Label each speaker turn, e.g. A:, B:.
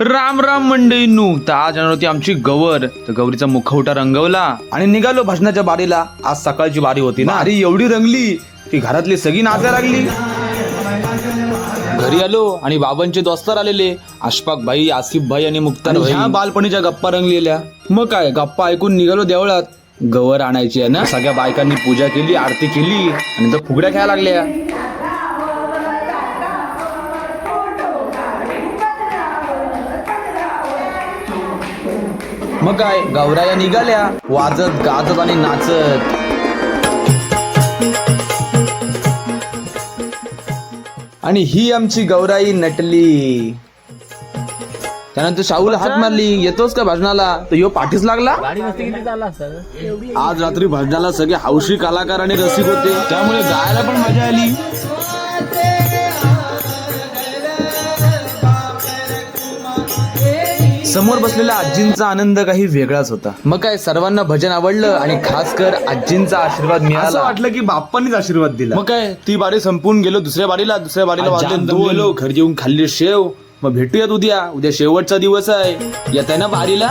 A: राम राम मंडळींनू तर आज येणार होती आमची गवर. तर गौरीचा मुखवटा रंगवला आणि निघालो भजनाच्या बारीला. आज सकाळची बारी होती ना. अरे एवढी रंगली की घरातली सगळी नाचायला लागली. घरी आलो आणि बाबांचे दोस्तर आलेले. अशफाक भाई आसिफ भाई आणि मुक्तार भाई. ह्या बालपणीच्या गप्पा रंगलेल्या. मग काय? गप्पा ऐकून निघालो देवळात. गवर आणायची आहे ना. सगळ्या बायकांनी पूजा केली आरती केली आणि तर फुगड्या खेळायला लागल्या. मग काय गौराया निघाल्या वाजत गाजत आणि नाचत. आणि ही आमची गौराई नटली. त्यानंतर शाहूल हात मारली येतोस का भजनाला? तर यो पाठीच लागला? आज रात्री भजनाला सगळे हौशी कलाकार आणि रसिक होते. त्यामुळे गायला पण मजा आली. समोर बसलेल्या आजींचा आनंद काही वेगळाच होता. मग काय सर्वांना भजन आवडलं आणि खास कर आजींचा आशीर्वाद मिळाला. वाटलं की बाप्पांनीच आशीर्वाद दिला. मग काय? ती बारी संपून गेलो दुसऱ्या बारीला दुसऱ्या बारीला वाजले दोन गेलो घरी येऊन खाल्ली शेव. मग भेटूयात उद्या. उद्या शेवटचा दिवस आहे. येत आहे ना बारीला?